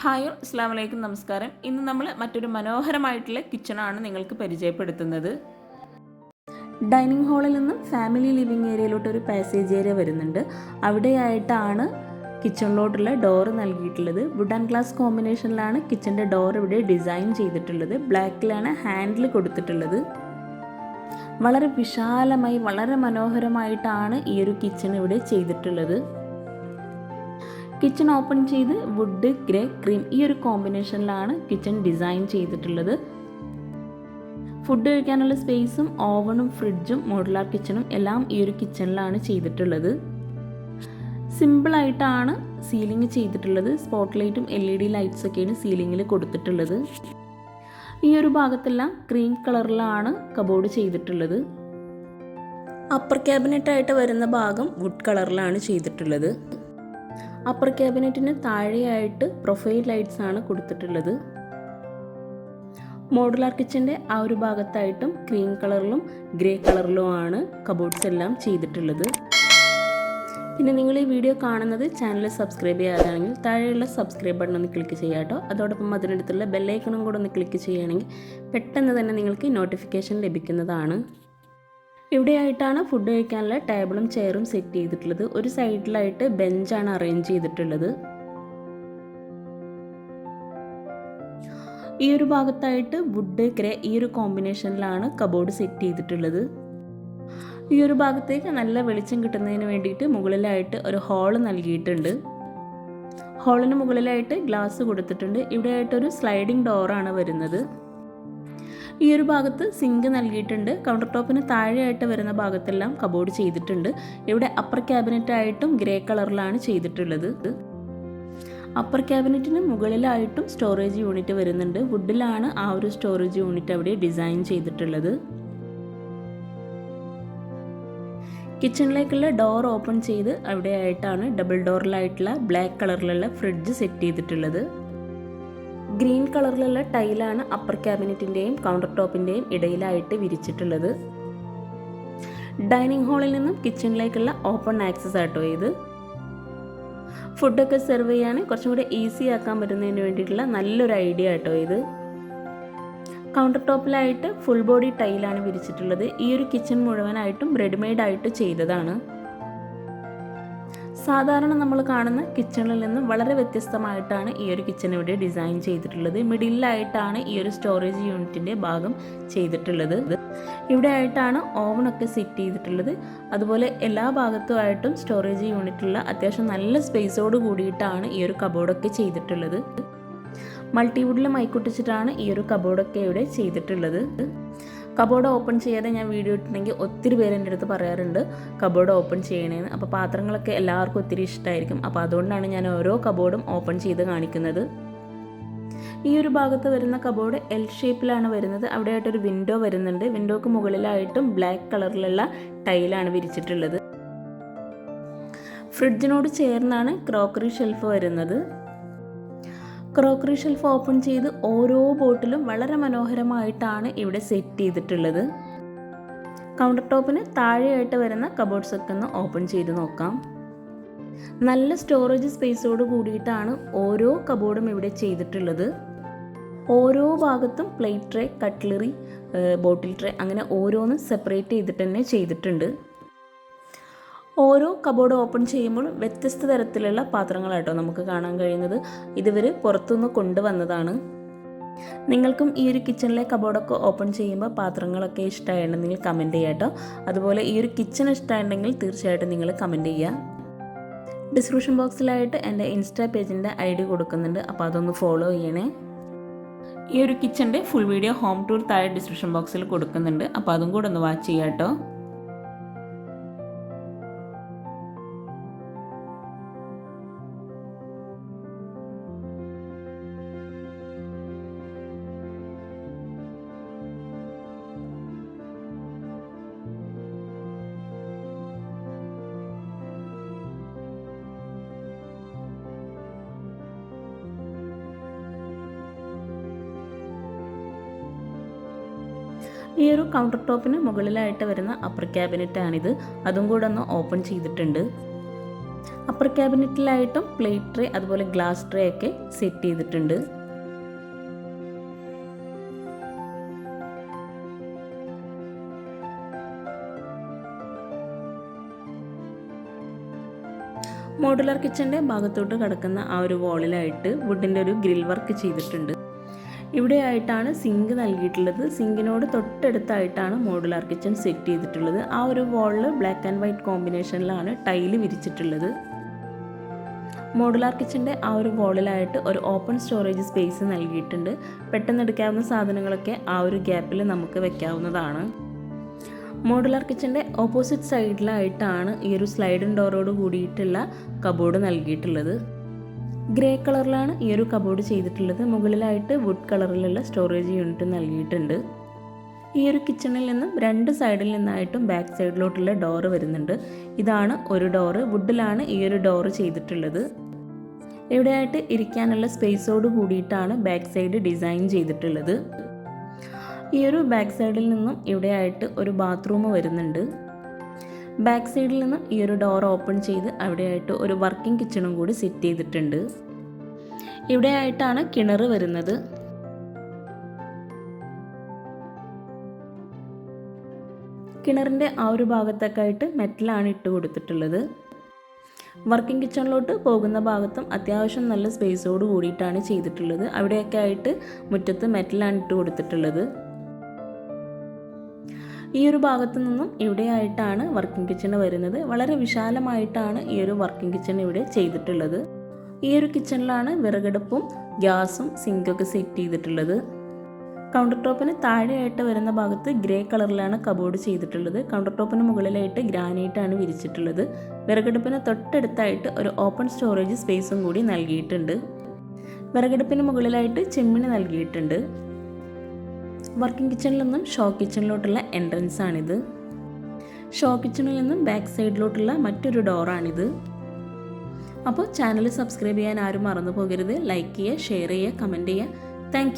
Hi അസ്സാം വലൈക്കും നമസ്കാരം. ഇന്ന് നമ്മൾ മറ്റൊരു മനോഹരമായിട്ടുള്ള കിച്ചണാണ് നിങ്ങൾക്ക് പരിചയപ്പെടുത്തുന്നത്. ഡൈനിങ് ഹാളിൽ നിന്നും ഫാമിലി ലിവിങ് ഏരിയയിലോട്ട് ഒരു പാസേജ് ഏരിയ വരുന്നുണ്ട്. അവിടെയായിട്ടാണ് കിച്ചണിലോട്ടുള്ള ഡോറ് നൽകിയിട്ടുള്ളത്. വുഡ് ആൻഡ് ഗ്ലാസ് കോമ്പിനേഷനിലാണ് കിച്ചന്റെ ഡോർ ഇവിടെ ഡിസൈൻ ചെയ്തിട്ടുള്ളത്. ബ്ലാക്കിലാണ് ഹാൻഡിൽ കൊടുത്തിട്ടുള്ളത്. വളരെ വിശാലമായി വളരെ മനോഹരമായിട്ടാണ് ഈ ഒരു കിച്ചൺ ഇവിടെ ചെയ്തിട്ടുള്ളത്. കിച്ചൺ ഓപ്പൺ ചെയ്ത് വുഡ് ഗ്രേ ക്രീം ഈ ഒരു കോമ്പിനേഷനിലാണ് കിച്ചൺ ഡിസൈൻ ചെയ്തിട്ടുള്ളത്. ഫുഡ് കഴിക്കാനുള്ള സ്പേസും ഓവണും ഫ്രിഡ്ജും മോഡുലാർ കിച്ചണും എല്ലാം ഈ ഒരു കിച്ചണിലാണ് ചെയ്തിട്ടുള്ളത്. സിമ്പിളായിട്ടാണ് സീലിംഗ് ചെയ്തിട്ടുള്ളത്. സ്പോട്ട് ലൈറ്റും എൽ ഇ ഡി ലൈറ്റ്സൊക്കെയാണ് സീലിങ്ങിൽ കൊടുത്തിട്ടുള്ളത്. ഈ ഒരു ഭാഗത്തെല്ലാം ക്രീം കളറിലാണ് കബോർഡ് ചെയ്തിട്ടുള്ളത്. അപ്പർ ക്യാബിനറ്റായിട്ട് വരുന്ന ഭാഗം വുഡ് കളറിലാണ് ചെയ്തിട്ടുള്ളത്. അപ്പർ ക്യാബിനറ്റിന് താഴെയായിട്ട് പ്രൊഫൈൽ ലൈറ്റ്സ് ആണ് കൊടുത്തിട്ടുള്ളത്. മോഡുലാർ കിച്ചന്റെ ആ ഒരു ഭാഗത്തായിട്ടും ക്രീം കളറിലും ഗ്രേ കളറിലും ആണ് കബോർഡ്സ് എല്ലാം ചെയ്തിട്ടുള്ളത്. പിന്നെ നിങ്ങൾ ഈ വീഡിയോ കാണുന്നത് ചാനൽ സബ്സ്ക്രൈബ് ചെയ്യാതാണെങ്കിൽ താഴെയുള്ള സബ്സ്ക്രൈബ് ബട്ടൺ ഒന്ന് ക്ലിക്ക് ചെയ്യുക കേട്ടോ. അതോടൊപ്പം അതിനടുത്തുള്ള ബെല്ലൈക്കണും കൂടെ ഒന്ന് ക്ലിക്ക് ചെയ്യുകയാണെങ്കിൽ പെട്ടെന്ന് തന്നെ നിങ്ങൾക്ക് നോട്ടിഫിക്കേഷൻ ലഭിക്കുന്നതാണ്. ഇവിടെയായിട്ടാണ് ഫുഡ് കഴിക്കാനുള്ള ടേബിളും ചെയറും സെറ്റ് ചെയ്തിട്ടുള്ളത്. ഒരു സൈഡിലായിട്ട് ബെഞ്ചാണ് അറേഞ്ച് ചെയ്തിട്ടുള്ളത്. ഈ ഒരു ഭാഗത്തായിട്ട് വുഡ് ഗ്രേ ഈ ഒരു കോമ്പിനേഷനിലാണ് കബോർഡ് സെറ്റ് ചെയ്തിട്ടുള്ളത്. ഈ ഒരു ഭാഗത്തേക്ക് നല്ല വെളിച്ചം കിട്ടുന്നതിന് വേണ്ടിയിട്ട് മുകളിലായിട്ട് ഒരു ഹോൾ നൽകിയിട്ടുണ്ട്. ഹോളിന് മുകളിലായിട്ട് ഗ്ലാസ് കൊടുത്തിട്ടുണ്ട്. ഇവിടെയായിട്ടൊരു സ്ലൈഡിംഗ് ഡോറാണ് വരുന്നത്. ഈ ഒരു ഭാഗത്ത് സിങ്ക് നൽകിയിട്ടുണ്ട്. കൗണ്ടർ ടോപ്പിന് താഴെയായിട്ട് വരുന്ന ഭാഗത്തെല്ലാം കബോർഡ് ചെയ്തിട്ടുണ്ട്. ഇവിടെ അപ്പർ ക്യാബിനറ്റ് ആയിട്ടും ഗ്രേ കളറിലാണ് ചെയ്തിട്ടുള്ളത്. അപ്പർ ക്യാബിനറ്റിന് മുകളിലായിട്ടും സ്റ്റോറേജ് യൂണിറ്റ് വരുന്നുണ്ട്. വുഡിലാണ് ആ ഒരു സ്റ്റോറേജ് യൂണിറ്റ് അവിടെ ഡിസൈൻ ചെയ്തിട്ടുള്ളത്. കിച്ചണിലേക്കുള്ള ഡോർ ഓപ്പൺ ചെയ്ത് അവിടെയായിട്ടാണ് ഡബിൾ ഡോറിലായിട്ടുള്ള ബ്ലാക്ക് കളറിലുള്ള ഫ്രിഡ്ജ് സെറ്റ് ചെയ്തിട്ടുള്ളത്. ഗ്രീൻ കളറിലുള്ള ടൈലാണ് അപ്പർ ക്യാബിനറ്റിന്റെയും കൗണ്ടർ ടോപ്പിന്റെയും ഇടയിലായിട്ട് വിരിച്ചിട്ടുള്ളത്. ഡൈനിങ് ഹാളിൽ നിന്നും കിച്ചണിലേക്കുള്ള ഓപ്പൺ ആക്സസ് ആട്ടോ ഇത്. ഫുഡൊക്കെ സെർവ് ചെയ്യാൻ കുറച്ചും കൂടെ ഈസി ആക്കാൻ പറ്റുന്നതിന് വേണ്ടിയിട്ടുള്ള നല്ലൊരു ഐഡിയ ആട്ടോ ഇത്. കൗണ്ടർ ടോപ്പിലായിട്ട് ഫുൾ ബോഡി ടൈലാണ് വിരിച്ചിട്ടുള്ളത്. ഈ ഒരു കിച്ചൺ മുഴുവനായിട്ടും റെഡിമെയ്ഡ് ആയിട്ട് ചെയ്തതാണ്. സാധാരണ നമ്മൾ കാണുന്ന കിച്ചണിൽ നിന്നും വളരെ വ്യത്യസ്തമായിട്ടാണ് ഈ ഒരു കിച്ചൺ ഇവിടെ ഡിസൈൻ ചെയ്തിട്ടുള്ളത്. മിഡിലായിട്ടാണ് ഈ ഒരു സ്റ്റോറേജ് യൂണിറ്റിന്റെ ഭാഗം ചെയ്തിട്ടുള്ളത്. ഇവിടെ ആയിട്ടാണ് ഓവണൊക്കെ സെറ്റ് ചെയ്തിട്ടുള്ളത്. അതുപോലെ എല്ലാ ഭാഗത്തുമായിട്ടും സ്റ്റോറേജ് യൂണിറ്റുള്ള അത്യാവശ്യം നല്ല സ്പേസോട് കൂടിയിട്ടാണ് ഈ ഒരു കബോർഡൊക്കെ ചെയ്തിട്ടുള്ളത്. മൾട്ടിവുഡിൽ മൈക്കൊട്ടിച്ചിട്ടാണ് ഈ ഒരു കബോർഡൊക്കെ ഇവിടെ ചെയ്തിട്ടുള്ളത്. കബോർഡ് ഓപ്പൺ ചെയ്യാതെ ഞാൻ വീഡിയോ ഇട്ടിട്ടുണ്ടെങ്കിൽ ഒത്തിരി പേര് എന്റെ അടുത്ത് പറയാറുണ്ട് കബോർഡ് ഓപ്പൺ ചെയ്യണേന്ന്. അപ്പോൾ പാത്രങ്ങളൊക്കെ എല്ലാവർക്കും ഒത്തിരി ഇഷ്ടമായിരിക്കും അപ്പോൾ അതുകൊണ്ടാണ് ഞാൻ ഓരോ കബോർഡും ഓപ്പൺ ചെയ്ത് കാണിക്കുന്നത്. ഈ ഒരു ഭാഗത്ത് വരുന്ന കബോർഡ് എൽ ഷേപ്പിലാണ് വരുന്നത്. അവിടെയായിട്ടൊരു വിൻഡോ വരുന്നുണ്ട്. വിൻഡോക്ക് മുകളിലായിട്ടും ബ്ലാക്ക് കളറിലുള്ള ടൈലാണ് വിരിച്ചിട്ടുള്ളത്. ഫ്രിഡ്ജിനോട് ചേർന്നാണ് ക്രോക്കറി ഷെൽഫ് വരുന്നത്. ക്രോക്കറി ഷെൽഫ് ഓപ്പൺ ചെയ്ത് ഓരോ ബോട്ടിലും വളരെ മനോഹരമായിട്ടാണ് ഇവിടെ സെറ്റ് ചെയ്തിട്ടുള്ളത്. കൗണ്ടർ ടോപ്പിന് താഴെയായിട്ട് വരുന്ന കബോർഡ്സ് ഒക്കെ ഒന്ന് ഓപ്പൺ ചെയ്ത് നോക്കാം. നല്ല സ്റ്റോറേജ് സ്പേസോട് കൂടിയിട്ടാണ് ഓരോ കബോർഡും ഇവിടെ ചെയ്തിട്ടുള്ളത്. ഓരോ ഭാഗത്തും plate tray cutlery bottle tray അങ്ങനെ ഓരോന്നും സെപ്പറേറ്റ് ചെയ്തിട്ട് തന്നെ ചെയ്തിട്ടുണ്ട്. ഓരോ കബോർഡ് ഓപ്പൺ ചെയ്യുമ്പോൾ വ്യത്യസ്ത തരത്തിലുള്ള പാത്രങ്ങളാട്ടോ നമുക്ക് കാണാൻ കഴിയുന്നത്. ഇതുവർ പുറത്തുനിന്ന് കൊണ്ടുവന്നതാണ്. നിങ്ങൾക്കും ഈ ഒരു കിച്ചണിലെ കബോർഡൊക്കെ ഓപ്പൺ ചെയ്യുമ്പോൾ പാത്രങ്ങളൊക്കെ ഇഷ്ടമായിട്ടുണ്ടെങ്കിൽ കമന്റ് ചെയ്യാട്ടോ അതുപോലെ ഈ ഒരു കിച്ചൺ ഇഷ്ടമായിട്ടുണ്ടെങ്കിൽ തീർച്ചയായിട്ടും നിങ്ങൾ കമന്റ് ചെയ്യുക. ഡിസ്ക്രിപ്ഷൻ ബോക്സിലായിട്ട് എന്റെ ഇൻസ്റ്റാ പേജിന്റെ ഐ ഡി കൊടുക്കുന്നുണ്ട്. അപ്പോൾ അതൊന്ന് ഫോളോ ചെയ്യണേ. ഈ ഒരു കിച്ചന്റെ ഫുൾ വീഡിയോ ഹോം ടൂർ താഴെ ഡിസ്ക്രിപ്ഷൻ ബോക്സിൽ കൊടുക്കുന്നുണ്ട്. അപ്പോൾ അതും കൂടെ ഒന്ന് വാച്ച് ചെയ്യാം കേട്ടോ. ഈ ഒരു കൗണ്ടർ ടോപ്പിന് മുകളിലായിട്ട് വരുന്ന അപ്പർ ക്യാബിനറ്റാണിത് അതും കൂടെ ഒന്ന് ഓപ്പൺ ചെയ്തിട്ടുണ്ട്. അപ്പർ ക്യാബിനറ്റിലായിട്ടും പ്ലേറ്റ് ട്രേ അതുപോലെ ഗ്ലാസ് ട്രേ ഒക്കെ സെറ്റ് ചെയ്തിട്ടുണ്ട്. മോഡുലർ കിച്ചന്റെ ഭാഗത്തോട്ട് കിടക്കുന്ന ആ ഒരു വോളിലായിട്ട് വുഡിന്റെ ഒരു ഗ്രിൽ വർക്ക് ചെയ്തിട്ടുണ്ട്. ഇവിടെയായിട്ടാണ് സിങ്ക് നൽകിയിട്ടുള്ളത്. സിങ്കിനോട് തൊട്ടടുത്തായിട്ടാണ് മോഡുലാർ കിച്ചൺ സെറ്റ് ചെയ്തിട്ടുള്ളത്. ആ ഒരു വാളിൽ ബ്ലാക്ക് ആൻഡ് വൈറ്റ് കോമ്പിനേഷനിലാണ് ടൈൽ വിരിച്ചിട്ടുള്ളത്. മോഡുലാർ കിച്ചന്റെ ആ ഒരു വോളിലായിട്ട് ഒരു ഓപ്പൺ സ്റ്റോറേജ് സ്പേസ് നൽകിയിട്ടുണ്ട്. പെട്ടെന്ന് എടുക്കാവുന്ന സാധനങ്ങളൊക്കെ ആ ഒരു ഗ്യാപ്പിൽ നമുക്ക് വെക്കാവുന്നതാണ്. മോഡുലാർ കിച്ചന്റെ ഓപ്പോസിറ്റ് സൈഡിലായിട്ടാണ് ഈ ഒരു സ്ലൈഡിംഗ് ഡോറോട് കൂടിയിട്ടുള്ള കബോർഡ് നൽകിയിട്ടുള്ളത്. ഗ്രേ കളറിലാണ് ഈ ഒരു കബോർഡ് ചെയ്തിട്ടുള്ളത്. മുകളിലായിട്ട് വുഡ് കളറിലുള്ള സ്റ്റോറേജ് യൂണിറ്റ് നൽകിയിട്ടുണ്ട്. ഈ ഒരു കിച്ചണിൽ നിന്നും രണ്ട് സൈഡിൽ നിന്നായിട്ടും ബാക്ക് സൈഡിലോട്ടുള്ള ഡോറ് വരുന്നുണ്ട്. ഇതാണ് ഒരു ഡോറ് വുഡിലാണ് ഈ ഒരു ഡോറ് ചെയ്തിട്ടുള്ളത്. ഇവിടെയായിട്ട് ഇരിക്കാനുള്ള സ്പേസോട് കൂടിയിട്ടാണ് ബാക്ക് സൈഡ് ഡിസൈൻ ചെയ്തിട്ടുള്ളത്. ഈ ഒരു ബാക്ക് സൈഡിൽ നിന്നും ഇവിടെയായിട്ട് ഒരു ബാത്റൂം വരുന്നുണ്ട്. ബാക്ക് സൈഡിൽ നിന്ന് ഈ ഒരു ഡോർ ഓപ്പൺ ചെയ്ത് അവിടെയായിട്ട് ഒരു വർക്കിംഗ് കിച്ചണും കൂടി സെറ്റ് ചെയ്തിട്ടുണ്ട്. ഇവിടെയായിട്ടാണ് കിണർ വരുന്നത്. കിണറിന്റെ ആ ഒരു ഭാഗത്തൊക്കെ ആയിട്ട് മെറ്റലാണ് ഇട്ട് കൊടുത്തിട്ടുള്ളത്. വർക്കിംഗ് കിച്ചണിലോട്ട് പോകുന്ന ഭാഗത്തും അത്യാവശ്യം നല്ല സ്പേസോട് കൂടിയിട്ടാണ് ചെയ്തിട്ടുള്ളത്. അവിടെയൊക്കെ ആയിട്ട് മുറ്റത്ത് മെറ്റലാണ് ഇട്ട് കൊടുത്തിട്ടുള്ളത്. ഈ ഒരു ഭാഗത്തു നിന്നും ഇവിടെയായിട്ടാണ് വർക്കിംഗ് കിച്ചൺ വരുന്നത്? വളരെ വിശാലമായിട്ടാണ് ഈ ഒരു വർക്കിംഗ് കിച്ചൺ ഇവിടെ ചെയ്തിട്ടുള്ളത്. ഈ ഒരു കിച്ചണിലാണ് വിറകടുപ്പും ഗ്യാസും സിങ്കൊക്കെ സെറ്റ് ചെയ്തിട്ടുള്ളത്. കൗണ്ടർ ടോപ്പിന് താഴെയായിട്ട് വരുന്ന ഭാഗത്ത് ഗ്രേ കളറിലാണ് കബോർഡ് ചെയ്തിട്ടുള്ളത്. കൗണ്ടർ ടോപ്പിന് മുകളിലായിട്ട് ഗ്രാനൈറ്റ് ആണ് വിരിച്ചിട്ടുള്ളത്. വിറകടുപ്പിന് തൊട്ടടുത്തായിട്ട് ഒരു ഓപ്പൺ സ്റ്റോറേജ് സ്പേസും കൂടി നൽകിയിട്ടുണ്ട്. വിറകടുപ്പിന് മുകളിലായിട്ട് ചിമ്മിണി നൽകിയിട്ടുണ്ട്. വർക്കിംഗ് കിച്ചണിൽ നിന്നും ഷോ കിച്ചണിലോട്ടുള്ള എൻട്രൻസ് ആണിത്. ഷോ കിച്ചണിൽ നിന്നും ബാക്ക് സൈഡിലോട്ടുള്ള മറ്റൊരു ഡോറാണിത് അപ്പോൾ ചാനൽ സബ്സ്ക്രൈബ് ചെയ്യാൻ ആരും മറന്നു പോകരുത്. ലൈക്ക് ചെയ്യുക ഷെയർ ചെയ്യുക കമന്റ് ചെയ്യുക. താങ്ക്